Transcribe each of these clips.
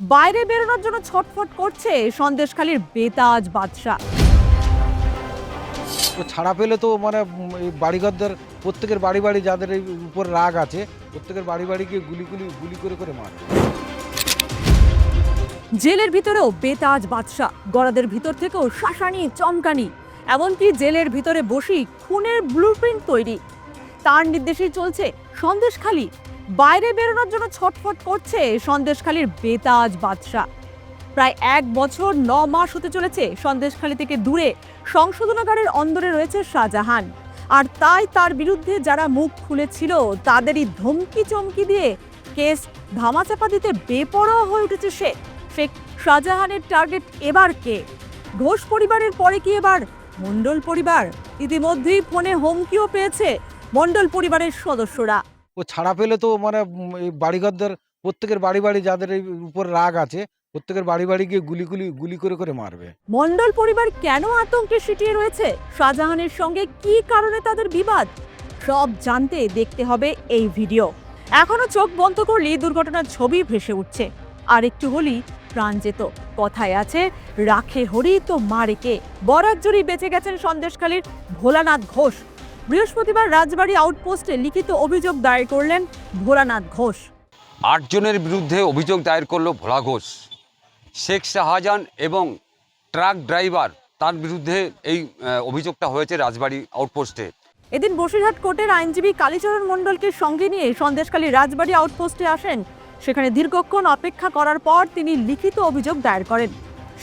বাইরে বেরোনোর জন্য ছটফট করছে সন্দেশখালীর বেতাজ বাদশাহ। ছাড়া পেলে তো মানে বাড়িঘরদের প্রত্যেকের বাড়ি বাড়ি যাদের উপর রাগ আছে প্রত্যেকের বাড়ি বাড়ি গিয়ে গুলি গুলি গুলি করে করে মারে। জেলের ভিতরেও বেতাজ বাদশাহ গড়াদের ভিতর থেকেও শাসানি চমকানি এমনকি জেলের ভিতরে বসেই খুনের ব্লুপ্রিন্ট তৈরি। তার নির্দেশেই চলছে সন্দেশখালী বাইরে বেরোনোর জন্য ছটফট করছে সন্দেশখালীর বেতাজ বাদশাহ। প্রায় এক বছর ন মাস হতে চলেছে সন্দেশখালী থেকে দূরে সংশোধনাগারের অন্দরে রয়েছে শাহজাহান। আর তাই তার বিরুদ্ধে যারা মুখ খুলেছিল, তাদেরই ধমকি চমকি দিয়ে কেস ধামাচাপা দিতে বেপরোয়া হয়ে উঠেছে সে। শেখ শাহজাহানের টার্গেট এবার কে? ঘোষ পরিবারের পরে কি এবার? মণ্ডল পরিবার? ইতিমধ্যেই ফোনে হুমকিও পেয়েছে মণ্ডল পরিবারের সদস্যরা। ও ছাড়া পেলে তো মানে এই বাড়িঘরদের প্রত্যেকের বাড়ি বাড়ি যাদের উপর রাগ আছে, প্রত্যেকের বাড়ি বাড়ি গিয়ে গুলি গুলি গুলি করে করে মারবে। মণ্ডল পরিবার কেন আতঙ্কে সিটিয়ে রয়েছে? শাহজাহানের সঙ্গে কি কারণে তাদের বিবাদ? সব জানতে দেখতে হবে এই ভিডিও। এখনও চোখ বন্ধ করলেই দুর্ঘটনার ছবি ভেসে উঠছে। আর একটু হলেই প্রাণ যেত। কথায় আছে, রাখে হরি তো মারে কে? বরাক জুড়ি বেঁচে গেছেন সন্দেশখালীর ভোলানাথ ঘোষ। বৃহস্পতিবার রাজবাড়ী আউটপোস্টে লিখিত অভিযোগ দায়ের করলেন ভোলানাথ ঘোষ। আটজনের বিরুদ্ধে অভিযোগ দায়ের করল ভোলা ঘোষ। শেখ শাহজাহান এবং ট্রাক ড্রাইভার তার বিরুদ্ধে এই অভিযোগটা হয়েছে রাজবাড়ী আউটপোস্টে। এদিন বসিরহাট কোর্টের আইনজীবী কালীচরণ মণ্ডলকে সঙ্গে নিয়ে সন্দেশকালী রাজবাড়ী আউটপোস্টে আসেন। সেখানে দীর্ঘক্ষণ অপেক্ষা করার পর তিনি লিখিত অভিযোগ দায়ের করেন।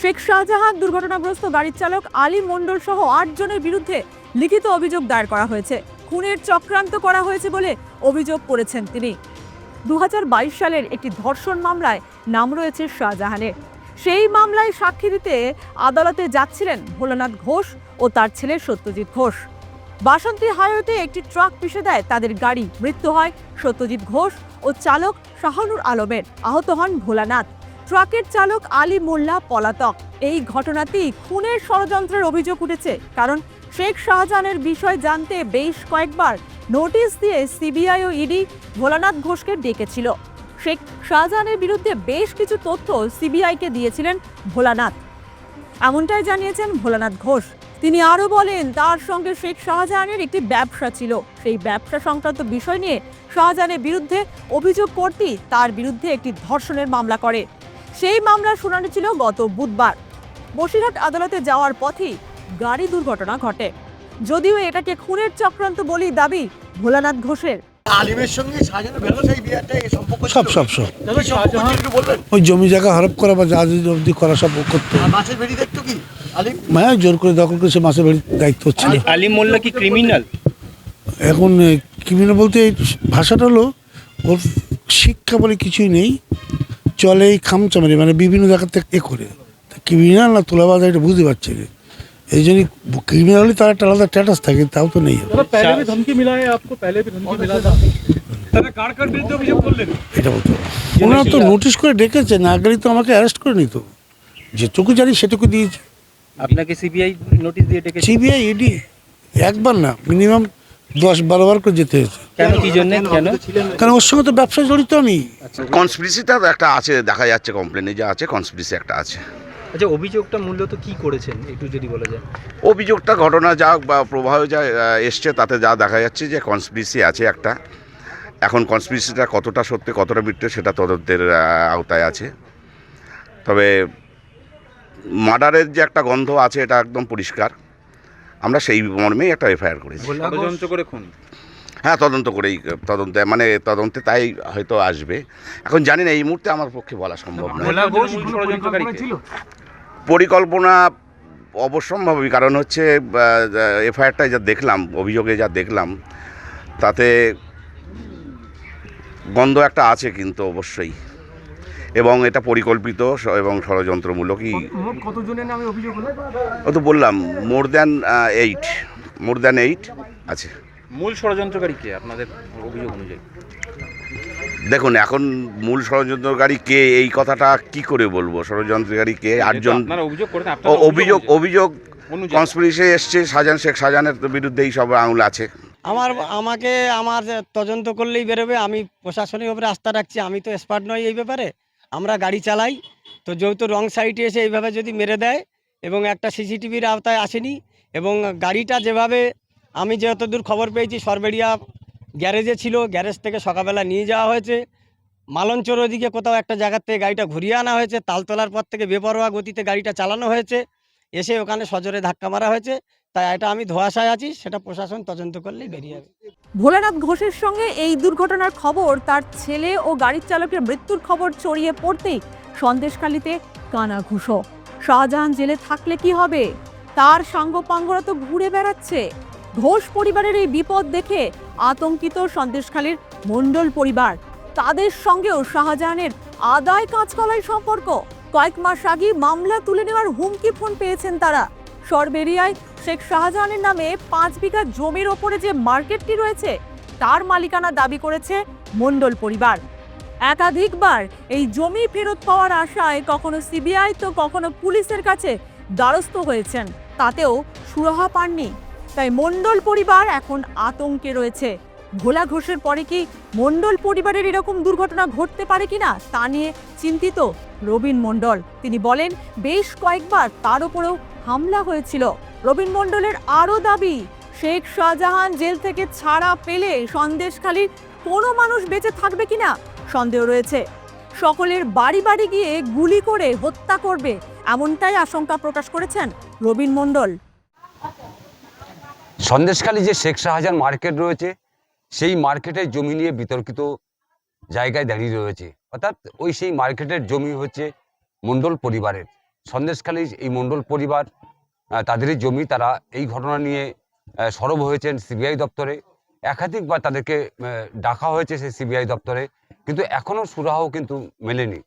শেখ শাহজাহান দুর্ঘটনাগ্রস্ত গাড়ির চালক আলী মণ্ডল সহ আট জনের বিরুদ্ধে লিখিত অভিযোগ দায়ের করা হয়েছে। খুনের চক্রান্ত করা হয়েছে বলে অভিযোগ করেছেন তিনি। দু হাজার বাইশ সালের একটি ধর্ষণ মামলায় নাম রয়েছে শাহজাহানের। সেই মামলায় সাক্ষী দিতে আদালতে যাচ্ছিলেন ভোলানাথ ঘোষ ও তার ছেলে সত্যজিৎ ঘোষ। বাসন্তী হাইওয়েতে একটি ট্রাক পিষে দেয় তাদের গাড়ি। মৃত্যু হয় সত্যজিৎ ঘোষ ও চালক শাহানুর আলমের। আহত হন ভোলানাথ। ট্রাকের চালক আলী মোল্লা পলাতক। এই ঘটনাতেই খুনের ষড়যন্ত্রের অভিযোগ উঠেছে, কারণ শেখ শাহজাহানের বিষয় জানতে বেশ কয়েকবার নোটিশ দিয়ে সিবিআই ও ইডি ভোলানাথ ঘোষকে ডেকেছিল। শেখ শাহজাহানের বিরুদ্ধে বেশ কিছু তথ্য সিবিআইকে দিয়েছিলেন ভোলানাথ। এমনটাই জানিয়েছেন ভোলানাথ ঘোষ। তিনি আরও বলেন, তার সঙ্গে শেখ শাহজাহানের একটি ব্যবসা ছিল। সেই ব্যবসা সংক্রান্ত বিষয় নিয়ে শাহজাহানের বিরুদ্ধে অভিযোগ করতেই তার বিরুদ্ধে একটি ধর্ষণের মামলা করে। সেই মামলার শুনানি ছিল গত বুধবার। বসিরহাট আদালতে যাওয়ার পথেই গাড়ি দুর্ঘটনা ঘটে। যদিও এটাকে খুনের চক্রান্ত বলেই দাবি ভোলানাথ ঘোষের। আলিমের সঙ্গে সাজানো বেরো বিয়ারটা এই সম্পর্ক সব ওই জমি জায়গা হরপ করা বা যা করা সব ও করতো। আর মাছের বেরি দেখতো কি? আলিম? মায়া জোর করে দখল করে সে দায়িত্ব হচ্ছে আলি- আলী মোল্লা কি ক্রিমিনাল এখন ক্রিমিনাল বলতে এই ভাষাটা হলো ওর শিক্ষা বলে কিছুই নেই। চলে এই খামচামারি মানে বিভিন্ন জায়গা থেকে এ করে। ক্রিমিনাল না তোলাবাজ এটা বুঝতে পারছি রে এই জন্য ক্রিমিনালি হলে তার একটা আলাদা স্ট্যাটাস থাকে তাও তো নেই। এটা বলতো ওনারা তো নোটিশ করে ডেকেছে না গেলে তো আমাকে অ্যারেস্ট করে নিত। যেটুকু জানি সেটুকু দিয়েছে। আপনাকে সিবিআই নোটিশ দিয়ে ডেকে সিবিআই ইডি একবার না মিনিমাম দশ বারো বার করে যেতে হয়েছে। কেন কি জন্য? কেন? কারণ ওর সঙ্গে তো ব্যবসায় জড়িত আমি। কনস্পিরেসিটা একটা আছে দেখা যাচ্ছে কমপ্লেনে যা আছে কনস্পিরেসি একটা আছে। আচ্ছা অভিযোগটা মূলত কি করেছেন একটু যদি বলা যায়? অভিযোগটা ঘটনা যা বা প্রবাহ যা এসছে তাতে যা দেখা যাচ্ছে যে কনস্পিরেসি আছে একটা। এখন কনস্পিরেসিটা কতটা সত্যি কতটা মিথ্যে সেটা তদন্তের আওতায় আছে। তবে মার্ডারের যে একটা গন্ধ আছে এটা একদম পরিষ্কার। আমরা সেই মর্মেই একটা এফআইআর করেছি। করে খুন? হ্যাঁ তদন্ত করেই তদন্তে মানে তদন্তে তাই হয়তো আসবে। এখন জানি না এই মুহূর্তে আমার পক্ষে বলা সম্ভব নয়? পরিকল্পনা অবশ্যম্ভাবী কারণ হচ্ছে এফআইআরটায় যা দেখলাম অভিযোগে যা দেখলাম তাতে গন্ধ একটা আছে কিন্তু অবশ্যই। এবং এটা পরিকল্পিত এবং ষড়যন্ত্রমূলকই। ও তো বললাম more than eight more than eight আছে। মূল ষড়যন্ত্রকারী কে? আপনাদের অভিযোগ অনুযায়ী। দেখুন এখন মূল ষড়যন্ত্রকারী কে? এই কথাটা কি করে বলব? ষড়যন্ত্রকারী কে? আটজন অভিযোগ ও অভিযোগ কনস্পিরেসি এসছে শাহজাহান শেখ শাহজাহানের বিরুদ্ধেই সব আঙুল আছে। আমার আমাকে আমার তদন্ত করলেই বেরোবে আমি প্রশাসনিক প্রশাসনিকভাবে আস্থা রাখছি আমি তো এক্সপার্ট নই এই ব্যাপারে। আমরা গাড়ি চালাই। তো যেহেতু রং সাইডে এসে এইভাবে যদি মেরে দেয় এবং একটা সিসিটিভির আওতায় আসেনি এবং গাড়িটা যেভাবে আমি যতদূর খবর পেয়েছি, সরবেড়িয়া গ্যারেজে ছিল, গ্যারেজ থেকে সকালবেলা নিয়ে যাওয়া হয়েছে। মালঞ্চর ওদিকে কোথাও একটা জায়গার থেকে গাড়িটা ঘুরিয়ে আনা হয়েছে, তালতলার পর থেকে বেপরোয়া গতিতে গাড়িটা চালানো হয়েছে। এসে ওখানে সজোরে ধাক্কা মারা হয়েছে, তাই এটা আমি ধোয়াশায় আছি, সেটা প্রশাসন তদন্ত করলেই বেরিয়ে যাবে। ভোলানাথ ঘোষের সঙ্গে এই দুর্ঘটনার খবর, তার ছেলে ও গাড়ির চালকের মৃত্যুর খবর ছড়িয়ে পড়তেই সন্দেশখালিতে কানা ঘুষো শাহজাহান জেলে থাকলে কি হবে? তার সাঙ্গপাঙ্গরা তো ঘুরে বেড়াচ্ছে। ঘোষ পরিবারের এই বিপদ দেখে আতঙ্কিত সন্দেশখালীর মণ্ডল পরিবার। তাদের সঙ্গেও শাহজাহানের আদায় কাঁচকলাই সম্পর্ক। কয়েক মাস আগে মামলা তুলে নেওয়ার হুমকি ফোন পেয়েছেন তারা। সরবেরিয়ায় শেখ শাহজাহানের নামে পাঁচ বিঘা জমির ওপরে যে মার্কেটটি রয়েছে, তার মালিকানা দাবি করেছে মণ্ডল পরিবার। একাধিকবার এই জমি ফেরত পাওয়ার আশায় কখনো সিবিআই তো কখনো পুলিশের কাছে দ্বারস্থ হয়েছেন, তাতেও সুরাহা পাননি। তাই মণ্ডল পরিবার এখন আতঙ্কে রয়েছে। ভোলা ঘোষের পরে কি মণ্ডল পরিবারের এরকম দুর্ঘটনা ঘটতে পারে কিনা তা নিয়ে চিন্তিত রবিন মণ্ডল। তিনি বলেন, বেশ কয়েকবার তার উপরেও হামলা হয়েছিল। রবিন মণ্ডলের আরও দাবি, শেখ শাহজাহান জেল থেকে ছাড়া পেলে সন্দেশখালীর কোনো মানুষ বেঁচে থাকবে কিনা সন্দেহ রয়েছে। সকলের বাড়ি বাড়ি গিয়ে গুলি করে হত্যা করবে, এমনটাই আশঙ্কা প্রকাশ করেছেন রবিন মণ্ডল। সন্দেশখালী যে শেখ শাহজাহান মার্কেট রয়েছে, সেই মার্কেটের জমি নিয়ে বিতর্কিত জায়গায় দাঁড়িয়ে রয়েছে। অর্থাৎ ওই সেই মার্কেটের জমি হচ্ছে মণ্ডল পরিবারের। সন্দেশখালী এই মণ্ডল পরিবার তাদেরই জমি তারা এই ঘটনা নিয়ে সরব হয়েছেন সিবিআই দপ্তরে। একাধিকবার তাদেরকে ডাকা হয়েছে সেই সিবিআই দপ্তরে, কিন্তু এখনও সুরাহ কিন্তু মেলেনি।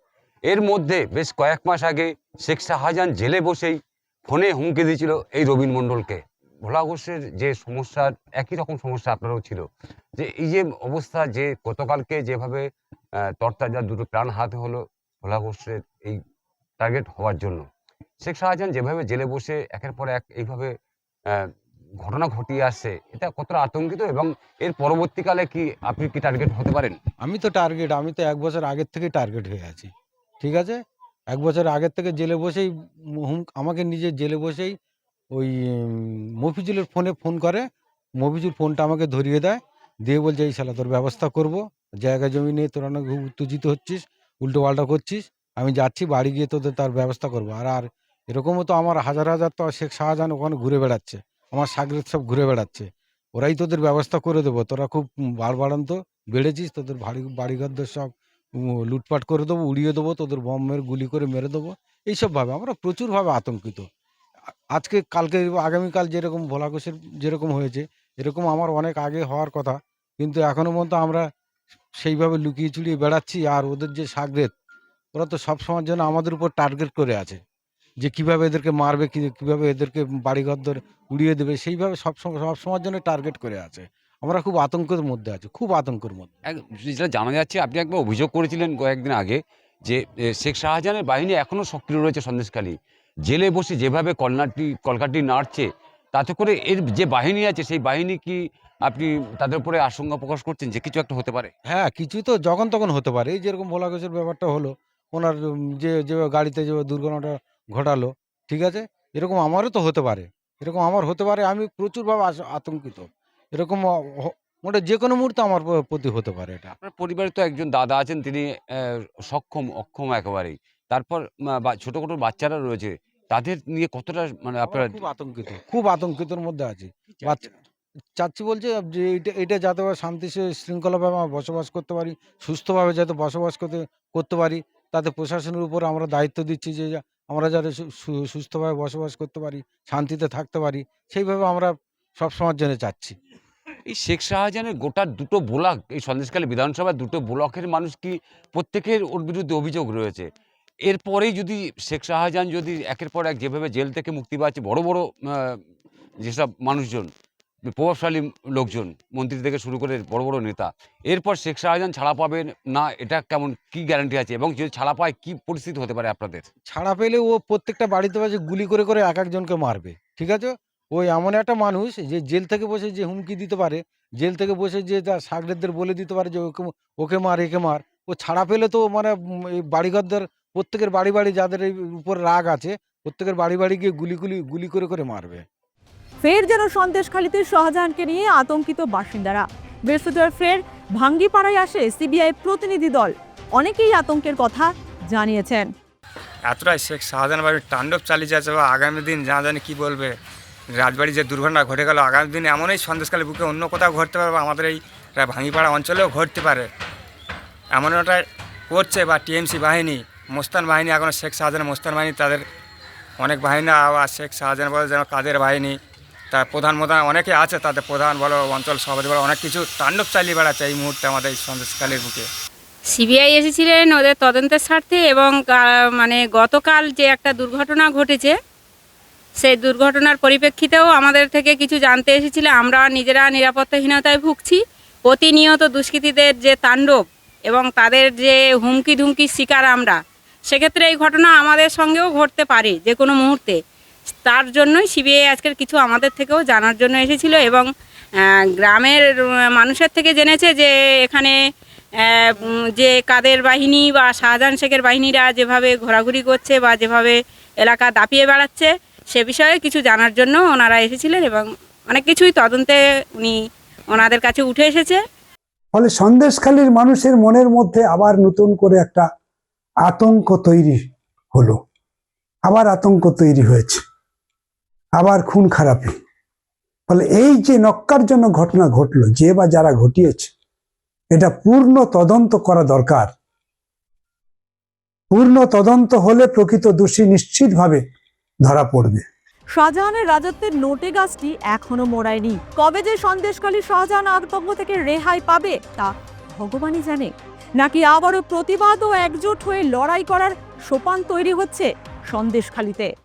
এর মধ্যে বেশ কয়েক মাস আগে শেখ শাহজাহান জেলে বসেই ফোনে হুমকি দিয়েছিল এই রবীন মণ্ডলকে। ভোলা ঘোষের যে সমস্যার একই রকম সমস্যা আপনারও ছিল। যে এই যে অবস্থা যে গতকালকে যেভাবে আহ, তরতাজা দুটো প্রাণ হাতে হলো ভোলা ঘোষের এই টার্গেট হওয়ার জন্য। শেখ শাহজাহান যেভাবে জেলে বসে একের পর এক এইভাবে ঘটনা ঘটিয়ে আসছে এটা কতটা আতঙ্কিত এবং এর পরবর্তীকালে কি আপনি কি টার্গেট হতে পারেন? আমি তো টার্গেট আমি তো এক বছর আগের থেকেই টার্গেট হয়ে আছি। ঠিক আছে? এক বছর আগের থেকে জেলে বসেই হুম আমাকে নিজে জেলে বসেই ওই মফিজুলের ফোনে ফোন করে, মফিজুল ফোনটা আমাকে ধরিয়ে দেয়, দিয়ে বলছে, এই শালা, তোর ব্যবস্থা করব, জায়গা, জমি নিয়ে তোরা না উত্তেজিত হচ্ছিস, উল্টো পাল্টা করছিস, আমি যাচ্ছি, বাড়ি গিয়ে তোদের তার ব্যবস্থা করব। আর আর এরকমও তো আমার হাজার হাজার তো শেখ শাহজাহান ওখানে ঘুরে বেড়াচ্ছে, আমার সাগরের সব ঘুরে বেড়াচ্ছে, ওরাই তোদের ব্যবস্থা করে দেবো, তোরা খুব বাড়বাড়ন্ত বেড়েছিস, তোদের বাড়ি, বাড়িঘরদের সব লুটপাট করে দেবো, উড়িয়ে দেবো, তোদের বম্বের গুলি করে মেরে দেবো এইসবভাবে আমরা প্রচুরভাবে আতঙ্কিত। আজকে কালকে আগামীকাল যেরকম ভোলা ঘোষের যেরকম হয়েছে, এরকম আমার অনেক আগে হওয়ার কথা। কিন্তু এখনও পর্যন্ত আমরা সেইভাবে লুকিয়ে চুরিয়ে বেড়াচ্ছি আর ওদের যে সাগরেত, ওরা তো সব সময়ের জন্য আমাদের উপর টার্গেট করে আছে। যে কীভাবে এদেরকে মারবে কীভাবে এদেরকে বাড়িঘর উড়িয়ে দেবে, সেইভাবে সব সময় সব সময়ের জন্য টার্গেট করে আছে। আমরা খুব আতঙ্কের মধ্যে আছি, খুব আতঙ্কের মধ্যে। যেটা জানা যাচ্ছে, আপনি একবার অভিযোগ করেছিলেন কয়েকদিন আগে যে শেখ শাহজাহানের বাহিনী এখনও সক্রিয় রয়েছে সন্দেশখালী। জেলে বসে যেভাবে কলনাটি কলকাটি নাড়ছে তাতে করে এর যে বাহিনী আছে সেই বাহিনী কি আপনি তাদের উপরে আশঙ্কা প্রকাশ করছেন যে কিছু একটা হতে পারে? হ্যাঁ কিছু তো যখন তখন হতে পারে। এই যেরকম ভোলা ঘোষের ব্যাপারটা হলো ওনার যে যে গাড়িতে যে দুর্ঘটনাটা ঘটালো ঠিক আছে? এরকম আমারও তো হতে পারে। এরকম আমার হতে পারে আমি প্রচুরভাবে আতঙ্কিত। এরকম মোটে যে কোনো মুহূর্তে আমার প্রতি হতে পারে এটা। আপনার পরিবারে তো একজন দাদা আছেন তিনি সক্ষম অক্ষম একেবারেই। তারপর ছোট ছোট বাচ্চারা রয়েছে তাদের নিয়ে কতটা মানে আপনার খুব আতঙ্কিত। খুব আতঙ্কিতর মধ্যে আছি। চাচ্ছি বলছে যে এটা এটা যাতে শান্তি শৃঙ্খলাভাবে আমরা বসবাস করতে পারি সুস্থভাবে যাতে বসবাস করতে করতে পারি তাতে প্রশাসনের উপর আমরা দায়িত্ব দিচ্ছি যে আমরা যাতে সুস্থভাবে বসবাস করতে পারি শান্তিতে থাকতে পারি সেইভাবে আমরা সব সময়ের জন্য চাচ্ছি এই শেখ শাহজাহানের গোটা দুটো ব্লক এই সন্দেশকালে বিধানসভার দুটো ব্লকের মানুষ কি প্রত্যেকের ওর বিরুদ্ধে অভিযোগ রয়েছে? এরপরেই যদি শেখ শাহজাহান যদি একের পর এক যেভাবে জেল থেকে মুক্তি পাচ্ছে, বড় বড় যেসব মানুষজন, প্রভাবশালী লোকজন, মন্ত্রী থেকে শুরু করে বড় বড় নেতা, এরপর শেখ শাহজাহান ছাড়া পাবেন না, এটা কেমন, কি গ্যারান্টি আছে? এবং যদি ছাড়া পায়, কি পরিস্থিতি হতে পারে আপনাদের? ছাড়া পেলে ও প্রত্যেকটা বাড়িতে বাড়ি গুলি করে করে এক একজনকে মারবে, ঠিক আছে? ওই এমন একটা মানুষ যে জেল থেকে বসে যে হুমকি দিতে পারে, জেল থেকে বসে যে তার সাগরেদদের বলে দিতে পারে যে ওকে ওকে মার, একে মার, ও ছাড়া পেলে তো মানে বাড়িঘরদের প্রত্যেকের বাড়ি বাড়ি যাদের এই উপর রাগ আছে প্রত্যেকের বাড়ি বাড়ি গিয়ে গুলি গুলি গুলি করে করে মারবে। ফের যেন সন্দেশখালীতে শাহজাহানকে নিয়ে আতঙ্কিত বাসিন্দারা। বৃহস্পতিবার ফের ভাঙ্গিপাড়ায় আসে সিবিআই প্রতিনিধি দল। অনেকেই আতঙ্কের কথা জানিয়েছেন। এতটাই শেখ শাহজাহান বাড়ির তাণ্ডব চালিয়ে যাচ্ছে বা আগামী দিন যা জানি কী বলবে। রাজবাড়ি যে দুর্ঘটনা ঘটে গেল আগামী দিনে এমনই সন্দেশকালে বুকে অন্য কোথাও ঘটতে পারে বা আমাদের এই ভাঙিপাড়া অঞ্চলেও ঘটতে পারে। এমন একটা করছে বা টিএমসি বাহিনী। মোস্তান বাহিনী এখনও শেখ শাহজাহান মোস্তান বাহিনী, তাদের অনেক বাহিনী আবার শেখ শাহজাহান বলে যেন কাদের বাহিনী। তার প্রধান প্রধান অনেকে আছে তাদের প্রধান বলো, অঞ্চল সভাপতি বলো, অনেক কিছু তাণ্ডব চালিয়ে বেড়াচ্ছে এই মুহূর্তে আমাদের সন্দেশকালের বুকে। সিবিআই এসেছিলেন ওদের তদন্তের স্বার্থে এবং মানে গতকাল যে একটা দুর্ঘটনা ঘটেছে, সেই দুর্ঘটনার পরিপ্রেক্ষিতেও আমাদের থেকে কিছু জানতে এসেছিল। আমরা নিজেরা নিরাপত্তাহীনতায় ভুগছি। প্রতিনিয়ত দুষ্কৃতীদের যে তাণ্ডব এবং তাদের যে হুমকি ধুমকির শিকার আমরা সেক্ষেত্রে এই ঘটনা আমাদের সঙ্গেও ঘটতে পারে যে কোনো মুহূর্তে। তার জন্যই সিবিআই আজকের কিছু আমাদের থেকেও জানার জন্য এসেছিল এবং গ্রামের মানুষের থেকে জেনেছে যে এখানে যে কাদের বাহিনী বা শাহজাহান শেখের বাহিনীরা যেভাবে ঘোরাঘুরি করছে বা যেভাবে এলাকা দাপিয়ে বেড়াচ্ছে, সে বিষয়ে কিছু জানার জন্য ওনারা এসেছিলেন এবং অনেক কিছুই তদন্তে উনি ওনাদের কাছে উঠে এসেছে। ফলে সন্দেশখালীর মানুষের মনের মধ্যে আবার নতুন করে একটা আতঙ্ক তৈরি হলো। আবার আতঙ্ক তৈরি হয়েছে। আবার খুন খারাপি। ফলে এই যে নক্কার জন্য ঘটনা ঘটলো, যে বা যারা ঘটিয়েছে, এটা পূর্ণ তদন্ত করা দরকার। পূর্ণ তদন্ত হলে প্রকৃত দোষী নিশ্চিতভাবে ধরা পড়বে। শাহজাহানের রাজত্বের নোটে গাছটি এখনও মোড়ায়নি। কবে যে সন্দেশকালী শাহজাহান আতঙ্ক থেকে রেহাই পাবে, তা ভগবানই জানে। নাকি আবারও প্রতিবাদ ও একজোট হয়ে লড়াই করার সোপান তৈরি হচ্ছে সন্দেশখালীতে?